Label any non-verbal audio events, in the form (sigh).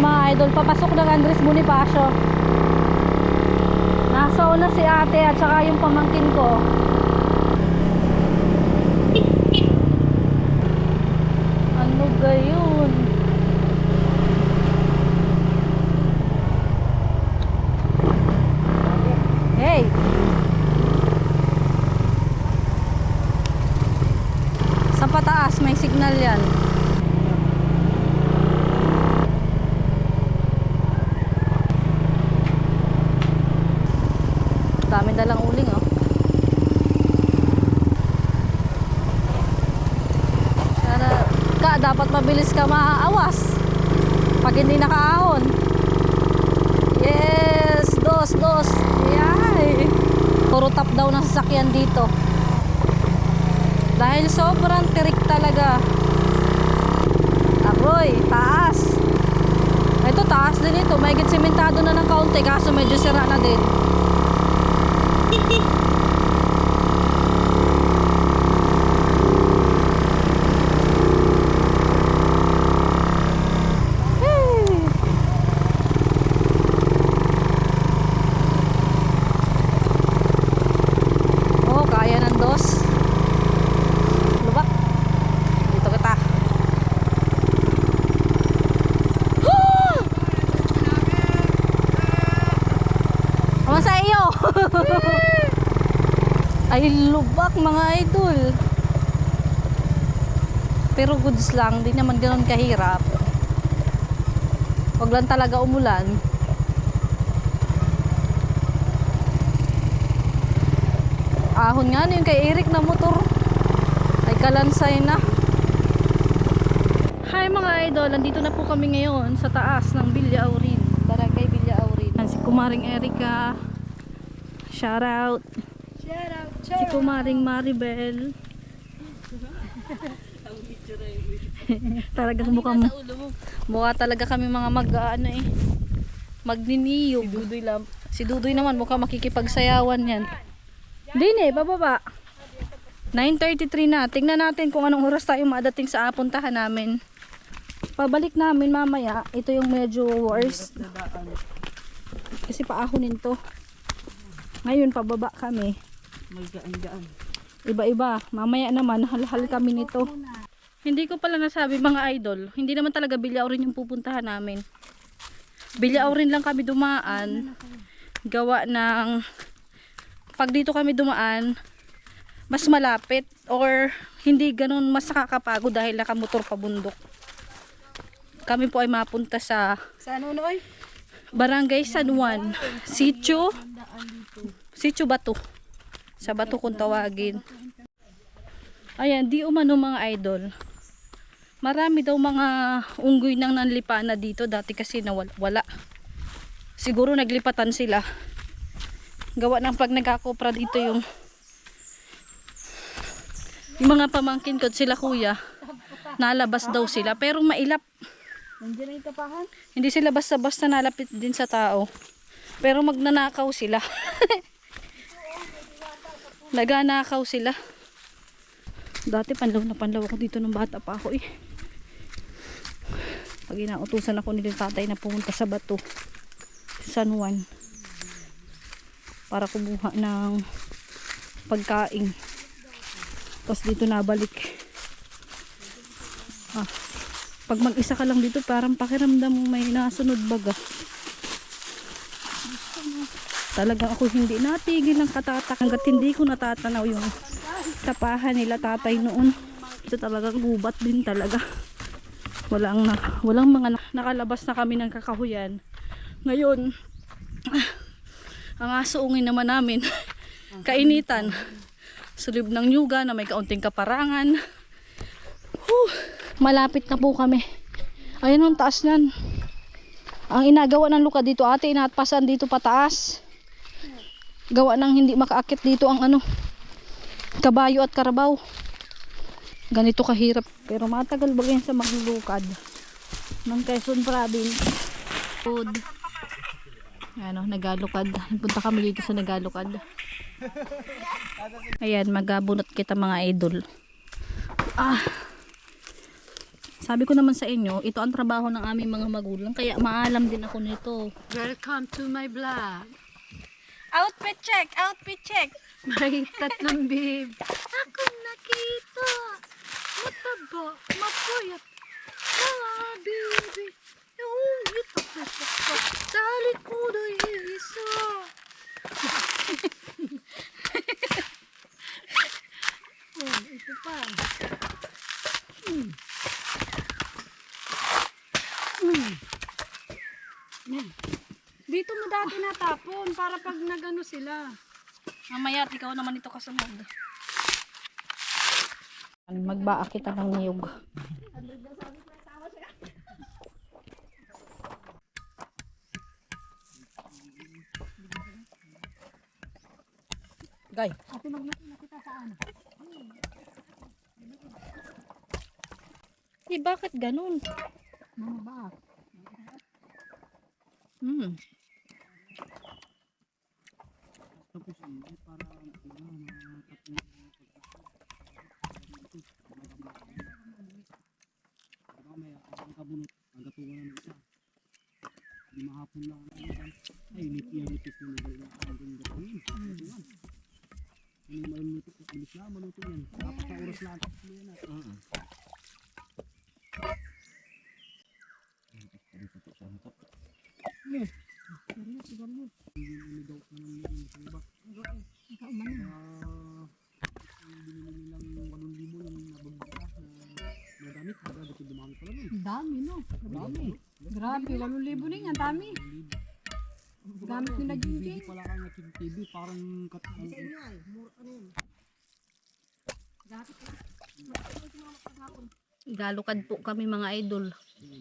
mga idol, papasok ng Andres Bonifacio. Nasa una si ate at saka yung pamangkin ko. Ano gayon? Hey! Sa pataas may signal yan. Dapat mabilis ka maaawas. Pag hindi nakaahon. Yes! Dos, dos! Yay! Puro top down ang sasakyan dito. Dahil sobrang tirik talaga. Aroy, taas. Ito, taas din ito. May simentado na ng kaunti kaso medyo sira na din. Hey! Oh, kaya ng dos. Lubak. Dito kita. Ah! Ano sa iyo? (laughs) Ay, lubak mga idol. Pero goods lang, di naman ganoon kahirap. Wag lang talaga umulan. Ahon nga na yung kay Eric na motor. Ay kalansay na. Hi mga idol, nandito na po kami ngayon sa taas ng Villa Aurin. Barangay Villa Aurin. Si Kumaring Erica. Shout out. Shout out, Si Kumaring Maribel. talaga mukha mo. Mukha talaga kami mga mag ano eh. Magniniyog. Si Dudoy lang. Si Dudoy naman mukha makikipagsayawan yan. Dine, bababa. 9.33 na. Tingnan natin kung anong oras tayo madating sa apuntahan namin. Pabalik namin mamaya. Ito yung medyo worst. Kasi paahonin to. Ngayon, pababa kami. May gaan-gaan. Iba-iba. Mamaya naman, hal-hal kami nito. Hindi ko pala nasabi mga idol. Hindi naman talaga Bilyao rin yung pupuntahan namin. Bilyao rin lang kami dumaan. Gawa ng... Pag dito kami dumaan, mas malapit or hindi ganun mas nakakapagod dahil nakamotor pa bundok. Kami po ay mapunta sa Sa ano noy? Barangay San Juan, Sitio, Sitio Bato. Sa Bato kung tawagin. Ayan, di umano mga idol. Marami daw mga unggoy nang nanlipa na dito dati kasi nawala. Wala. Siguro naglipatan sila. Gawa ng pag nagkakopra dito yung yung mga pamangkin ko sila kuya nalabas daw sila pero mailap Nandiyan na yung tapahan? hindi sila basta-basta nalapit din sa tao. Pero magnanakaw sila. (laughs) Naganakaw sila. Dati panlaw na panlaw ako dito ng bata pa ako eh. Pag inautusan ako ni tatay na pumunta sa bato. San Juan. Para kumuha ng pagkain. Tapos dito nabalik. Ah, pag mag-isa ka lang dito, parang pakiramdam mo may nasunod baga. Talagang ako hindi natigil ng katatak hanggat hindi ko natatanaw yung tapahan nila tatay noon. Ito talagang gubat din talaga. Walang, na, walang mga na- nakalabas na kami ng kakahuyan. Ngayon, ang asuungin naman namin, (laughs) kainitan. Sulib ng nyuga na may kaunting kaparangan. Whew, malapit na po kami. Ayun ang taas nan. Ang inagawa ng luka dito ate, inatpasan dito pataas. Gawa ng hindi makaakit dito ang ano, kabayo at karabaw. Ganito kahirap. Pero matagal ba sa maglulukad ng Quezon Province. Food. Ano, nagalukad. Punta kami dito sa nagalukad. Ayan, magabunot kita mga idol. Ah. Sabi ko naman sa inyo, ito ang trabaho ng aming mga magulang, kaya maalam din ako nito. Welcome to my vlog. Outfit check! Outfit check! May tatlong bib. Akong nakita, mataba, mapuyat, mga baby, yung ito ko sa likod ay isa. Oh, ito pa. Dito mo dati natapon para pag nagano sila. Mamaya, ikaw naman ito kasunod. Magbaa kita ng niyog. Gay. Ate maglaki kita saan? Eh, bakit ganun? Mga ba? Hmm. mamaya ang kabunot ang gatungan ng isa di mahapon lang ang ay nipis na nagay na ang ganda gawin gatungan ano yung maluto bilis na maluto yan dapat na oras lang tapos yan ah Grabe, 8,000 na yan, dami. Gamit nila TV Jinjing. pala kayo na TV, parang kat... Galukad po kami mga idol. Ang-